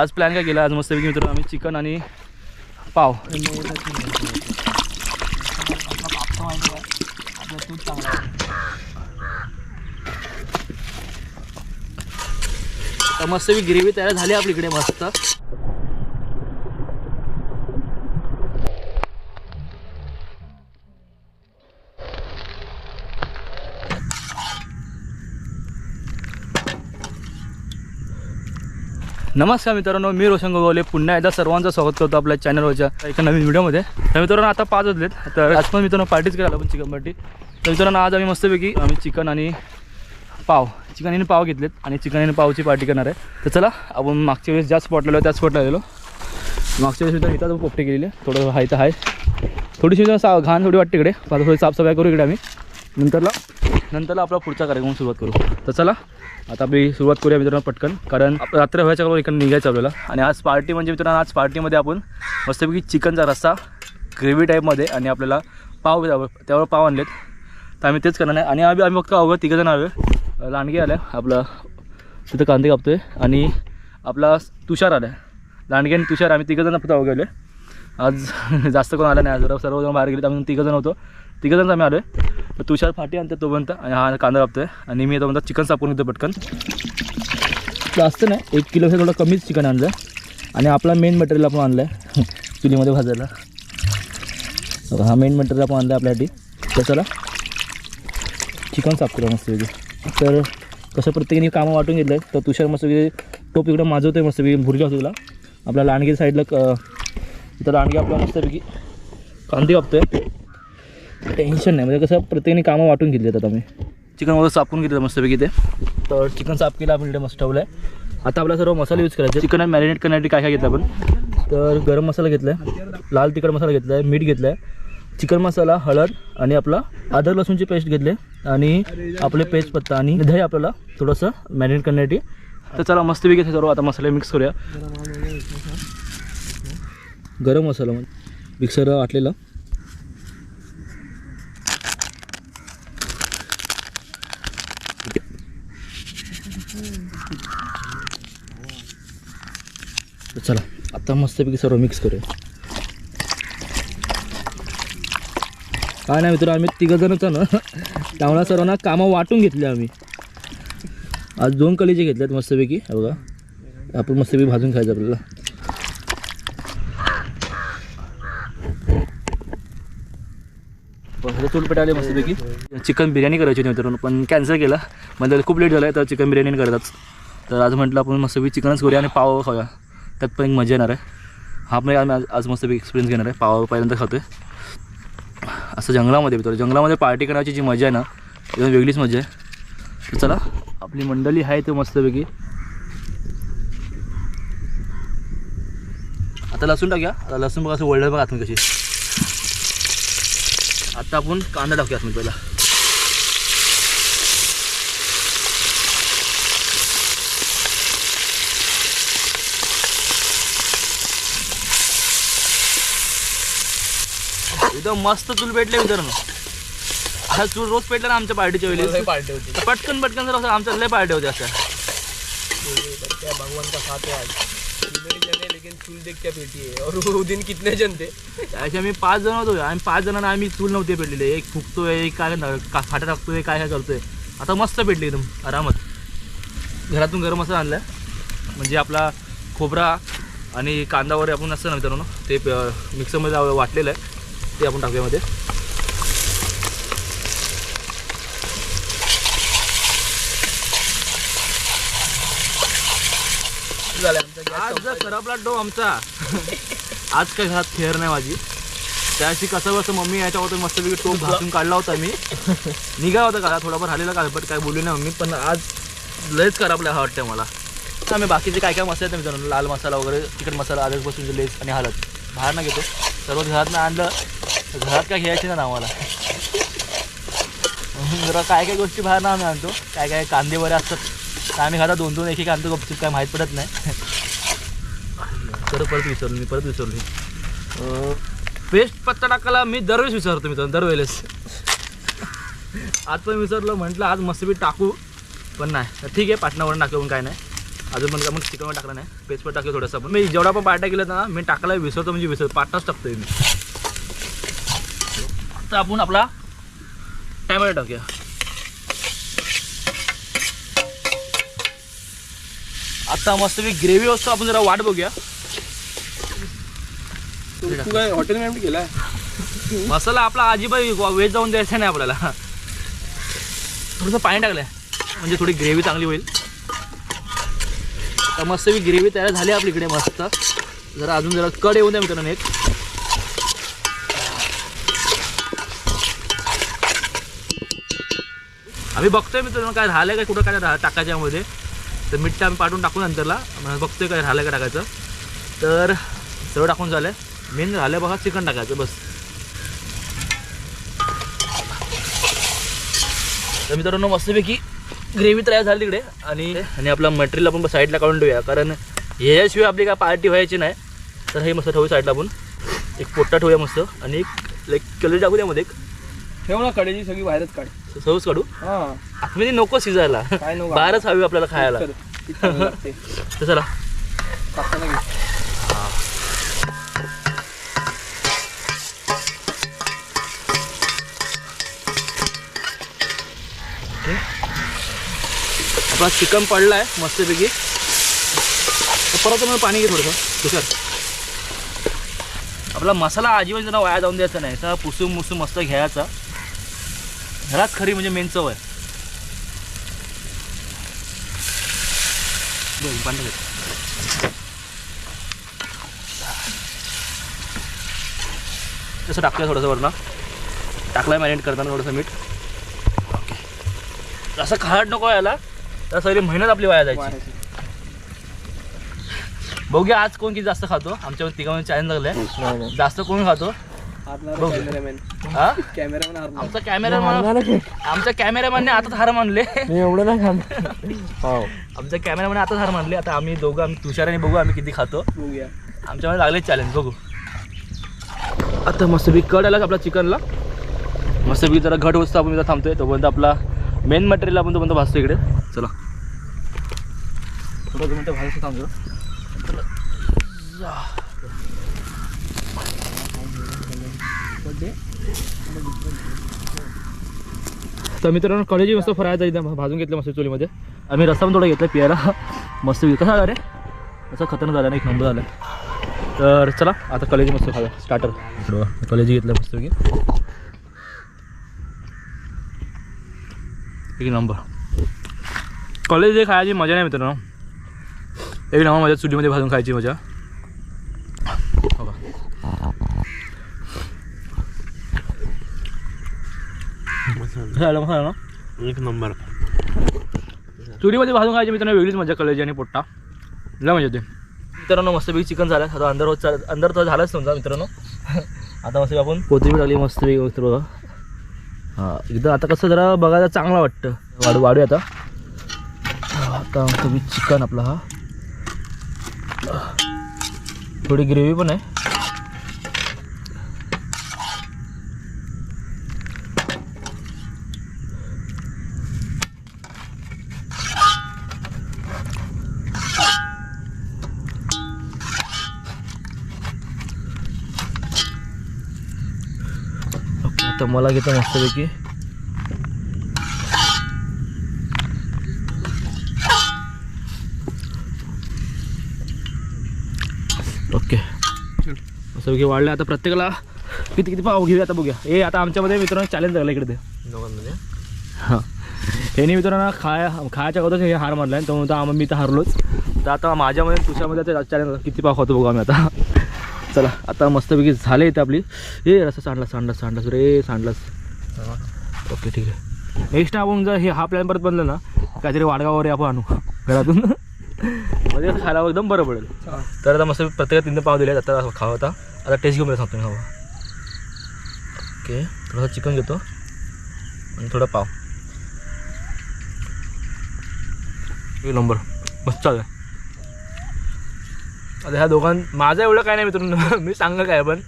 आज प्लॅन काय केला? आज मस्तपैकी मित्र आम्ही चिकन आणि पाव. तर मस्तपैकी ग्रेव्ही तयार झाली आपली इकडे मस्त. नमस्कार मित्रांनो मी रोशन गोगावले. पुन्हा एकदा सर्वांचं स्वागत करतो आपल्या चॅनलवरच्या एका नवीन व्हिडिओमध्ये. तर मित्रांनो आता पाच वाजलेत. तर आज पण मित्रांनो पार्टीच करायला आपण चिकन पार्टी तर मित्रांनो आज आम्ही मस्तपैकी आम्ही चिकन आणि पाव चिकन आणि पाव घेतलेत आणि चिकन आणि पावची पार्टी करणार आहे. तर चला आपण मागच्या वेळेस ज्या स्पॉटला आलो त्या स्पॉटला आलेलो मागच्या वेळेस मित्रांनो इथं पोपटे केलेली आहे. थोडं हाय तर आहे थोडीशी सा घाण थोडी वाटते इकडे. थोडी साफसफाई करू इकडे आम्ही. नंतरला नंतर आपला पुढचा कार्यक्रम सुरुवात करू. तर चला आता मी सुरुवात करूया मित्रांनो पटकन. कारण रात्र व्हायच्या अगोदर इकडे निघायचं आपल्याला. आणि आज पार्टी म्हणजे मित्रांनो आज पार्टीमध्ये आपण मस्तपैकी चिकनचा रस्सा ग्रेव्ही टाईपमध्ये आणि आपल्याला पाव त्यावर त्यावर पाव आणलेत. तर आम्ही तेच करणार नाही. आणि आम्ही आम्ही फक्त अवघड तिघंजण आलो लांडगे आल्या आपला तिथं कांदे कापतोय. आणि आपला तुषार आला लांडगे आणि तुषार आम्ही तिघंजण फक्त अवघडले आज जास्त कोण आला नाही. आज सर्वजण बाहेर गेले आम्ही तिघंजण होतो. तिघंजण आम्ही आलो आहे तुषार फाटी आणते तोपर्यंत आणि हा कांदा कापतोय. आणि मी तोपर्यंत चिकन सापून घेतो पटकन. जास्त नाही एक किलो हे थोडं कमीच चिकन आणलं आणि आपला मेन मटेरियल आपण आणलं आहे चुलीमध्ये भाजायला. हा मेन मटेरियल आपण आणलं आहे आपल्यासाठी. तर चला चिकन साफ करूया मस्त तर कसं प्रत्येकाने कामं वाटून घेतलं आहे तर तुषार मस्त टोप इकडं माजवतो आहे मस्तपैकी भुरग्या होतो तुला आपल्या लांडगी साईडला क इथं लांडगे आपला मस्तपैकी कांदे कापतोय. टेन्शन नाही. म्हणजे कसं प्रत्येकाने कामं वाटून घेतली आहेत आम्ही चिकन वगैरे सापून घेतलं मस्तपैकी ते. तर चिकन साफ केलं आपण इकडे मस्त ठेवलं आहे आता आपला सर्व मसाले यूज करायचे. चिकन मॅरिनेट करण्यासाठी काय काय घेतलं आपण? तर गरम मसाला घेतला आहे लाल तिखट मसाला घेतला आहे मीठ घेतलं आहे चिकन मसाला हळद आणि आपला अदरक लसूणची पेस्ट घेतले आणि आपले पेस्ट पत्ता आणि दही आपल्याला थोडंसं मॅरिनेट करण्यासाठी. तर चला मस्तपैकी सर्व आता मसाले मिक्स करूया. गरम मसाला मिक्सर वाटलेला आता मस्तपैकी सर्व मिक्स करूया. काय नाही मित्र आम्ही तिघंजणच ना? त्यामुळे सर्वांना कामं वाटून घेतली आम्ही. आज दोन कलीचे आहेत मस्तपैकी बघा. आपण मस्तपैकी भाजून खायचं आपल्याला. चूल आले मस्तपैकी. चिकन बिर्याणी करायची होती मित्रांनो पण कॅन्सल केला. म्हणजे खूप लेट झालं आहे तर चिकन बिर्याणी करतात करतच तर आज म्हटलं आपण मस्तपैकी चिकनच करूया आणि पाव खाऊया. त्यात पण एक मजा येणार आहे. हा पण आम्ही आज मस्त एक्सपिरियन्स घेणार आहे. पाव पहिल्यांदा आहे असं जंगलामध्ये तर जंगलामध्ये पार्टी करण्याची जी मजा आहे ना एकदम वेगळीच मजा आहे. तर चला आपली मंडळी आहे ते मस्तपैकी आता लसूण टाकूया. आता लसूण बघा असं वळलं बघा आतमध्ये कशी. आता आपण कांदा टाकूया आतमध्ये पहिला. एकदम मस्त चूल पेटले मित्रांनो. आता चूल रोज पेटला ना आमच्या पार्टीच्या वेळी. पार्टी होती. पटकन पटकन जर असं आमच्या लय पार्टी होते अशा. भगवान का साथ है आज. कितने जन है लेकिन चूल देख क्या पेटी है और वो दिन कितने जन थे? त्याचे आम्ही पाच जण होतो. आम्ही पाच जणांना आम्ही चूल नव्हते पेटलेले. एक फुकतोय एक काय ना- का फाटा टाकतोय काय काय करतोय. आता मस्त पेटली एकदम आरामात. घरातून गरम मसाला आणला म्हणजे आपला खोबरा आणि कांदा वगैरे आपण असतं ना मित्रांनो ते प- मिक्सरमध्ये लाव- वाटलेलं आहे. ते आपण टाकूया मध्ये आज खराबला डो आमचा. आज काय घरात खेळ नाही माझी. त्याशी कसं कसं मम्मी याच्या होतं मस्तपैकी टोप घासून काढला होता मी. निघा होता का थोडाफार झालेला का बट काय बोलली नाही मम्मी. पण आज लयच खराबला हा वाटतं मला. आम्ही बाकीचे काय काय मसाले मित्रांनो लाल मसाला वगैरे चिकन मसाला आदरपासून लेस आणि हळद बाहेर ना घेतो. सर्व घरात आणलं घरात काय घ्यायचे ना आम्हाला जरा काय काय गोष्टी बाहेर ना आम्ही आणतो. काय काय कांदे वगैरे असतात. आम्ही खाता दोन दोन एक एक आणतो गपचूप काय माहीत पडत नाही. तर परत विसरलो मी परत विसरलो पेस्ट पत्ता टाकायला मी दरवेळेस विसरतो मी दरवेळेस. आज पण विसरलो म्हटलं आज मस्तपी टाकू पण नाही. तर ठीक आहे पाटणावर टाकून काय नाही. अजून पण आपण चिकनवर टाकलं नाही. पेस्ट पण टाकलं थोडंसं पण मी जेवढा पण पार्ट्या केलं ना मी टाकायला विसरतो म्हणजे विसरतो. पाटाच टाकतोय मी. आपण आपला टॅमॅटो टाकूया. आता मस्त मी ग्रेव्ही असतो आपण जरा वाट बघूया. तू तू काय हॉटेल मॅनेजमेंट केलाय मसाला आपला अजिबात वेज जाऊन द्यायचा नाही आपल्याला. थोडंसं पाणी टाकलंय. म्हणजे थोडी ग्रेव्ही चांगली होईल. तर मस्त मी ग्रेव्ही तयार झाली आपली इकडे मस्त. जरा अजून जरा कड येऊन द्या मित्रांनो एक. आम्ही बघतोय मित्रांनो काय राहिलं काय कुठं काय राह टाकायचं यामध्ये. तर मीठ आम्ही पाठवून टाकू नंतरला. मग बघतोय काय राहिलं काय टाकायचं. तर सर्व टाकून झालं मेन राहिलं बघा चिकन टाकायचं बस. तर मित्रांनो मस्तपैकी ग्रेव्ही तयार झाली तिकडे. आणि आणि आपलं मटेरियल आपण साईडला काढून ठेवूया. कारण ह्याशिवाय आपली काय पार्टी व्हायची नाही. तर हे मस्त ठेवू साईडला आपण. एक पोट्टा ठेवूया मस्त. आणि एक लाईक कलर टाकू त्यामध्ये एक. ठेव ना कडेची सगळी बाहेरच काढ. सहज काढू? हा. आतमध्ये नको शिजायला. बाहेरच हवी आपल्याला खायला. चला. आपला चिकन पडला आहे मस्तपैकी परत मला पाणी घे थोडंसं. तुषार. आपला मसाला अजिबात जरा वाया जाऊन द्यायचा नाही. तर पुसून मुसून मस्त घ्यायचा. ह्यालाच खरी म्हणजे मेन चव आहे. तसं टाकलं थोडंसं वरनं. टाकलाय मॅरिनेट करताना थोडंसं मीठ. ओके. असं खाट नको याला तर सगळी मेहनत आपली वाया जायची. बघूया आज कोण किती जास्त खातो. आमच्या तिघांमध्ये चॅलेंज लागलंय जास्त कोण खातो. हा? आमचा कॅमेरामॅन आमच्या कॅमेरामॅनने आताच हार मानले. मी एवढं नाही खाणार. हो आमच्या कॅमेरामॅन आताच हार मानले. आता आम्ही दोघं आम्ही तुषाराने बघू आम्ही किती खातो. बघूया. आमच्यामध्ये लागले चॅलेंज बघू. आता मस्तपैकी कड आला आपला चिकनला? मस्तपैकी जरा घट वस्तू आपण इथं थांबतोय. तोपर्यंत आपला मेन मटेरियल आपण तोपर्यंत भाजतो इकडे. चला. थोडं मिनटं भाजतो थांबतो चला. तर मित्रांनो कॉलेजी मस्त फ्रायचं एकदम भाजून घेतलं मस्त चुलीमध्ये. आम्ही रस्ता पण थोडा घेतला प्यायला. मस्त कसा झाला रे असं खतरनाक झालं नाही एक नंबर झालं. तर चला आता कॉलेज मस्त खाला स्टार्टर कॉलेज घेतलं मस्त एक नंबर कॉलेज खायची मजा नाही मित्रांनो. एक नंबर मजा चुलीमध्ये भाजून खायची मजा हो का? झालं मस्त झालं ना? एक नंबर. चुलीमध्ये भाजून खायची मित्रांनो वेगळीच मजा कलेजी आणि पोट्टा. लय मजा येते. मित्रांनो मस्तपैकी चिकन झालं. आता अंदर होत चाल अंदर तर झालंच तुमचा मित्रांनो. आता मस्त आपण कोथिंबीर टाकली मस्त बघा. हां एकदा आता कसं जरा बघायला चांगलं वाटतं. वाढू वाढूया आता. आता मस्तपैकी चिकन आपला हा. थोडी ग्रेव्ही पण आहे. आता मला घेतो मस्तपैकी. ओके. मस्तपैकी वाढले. आता प्रत्येकाला किती किती पाव घेऊया आता बघूया. हे आता आमच्यामध्ये मित्रांनो चॅलेंज झालं इकडे ते. दोघांमध्ये? हां. हे नाही मित्रांनो खाया खायच्या अगोदर हे हार मारला आहे तर आम्ही मी तर हारलोच. तर आता माझ्यामध्ये तुझ्यामध्ये चॅलेंज किती पाव खातो बघू आम्ही आता. चला आता मस्तपैकी झाले इथे आपली. हे रस्ता सांडला सांडला सांडलास रे सांडलास. ओके ठीक आहे. नेक्स्ट आपण जर हे हा प्लॅन परत बनलं ना काहीतरी वाडगावर आपण आणू. घरातून. म्हणजे खायला एकदम बरं पडेल. तर आता मस्त प्रत्येक तीन पाव दिले आता खावं आता. आता टेस्ट घेऊन सांगतो मी खावा ओके थोडंसं चिकन घेतो. आणि थोडं पाव. एक नंबर मस्त चालू आहे. आता ह्या दोघां माझं एवढं काय नाही मित्रांनो. मी सांगा काय पण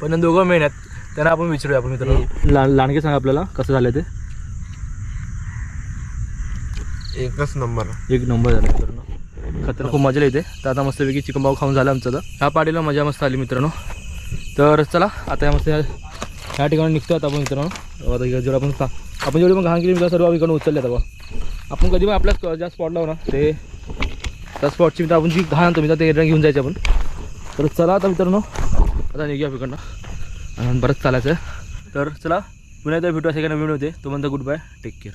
पण दोघं मेन आहेत. त्यांना आपण विचारूया आपण मित्रांनो. ला लांडगे सांगा आपल्याला कसं झालं ते. एकच नंबर. एक नंबर झाला मित्रांनो. खतर खूप मजा येते तर आता मस्तपैकी चिकन भाऊ खाऊन झालं आमचं तर. ह्या पार्टीला मजा मस्त आली मित्रांनो. तर चला आता या मस्त ह्या ह्या ठिकाणी निघतो आता आपण मित्रांनो. आता इकडे जेवढं आपण आपण जेवढी पण घाण केली मित्र सर्व इकडून उचलले आता आपण कधी पण आपल्या ज्या स्पॉटला हो ना ते त्या स्पॉटची मित्र आपण जी घाण आणतो मित्र ते घेऊन जायचं आपण. तर चला आता मित्रांनो आता निघूया इकडनं. आणि बरंच चालायचं. तर चला पुन्हा एकदा भेटू असे काही नवीन होते तो म्हणतो गुड बाय टेक केअर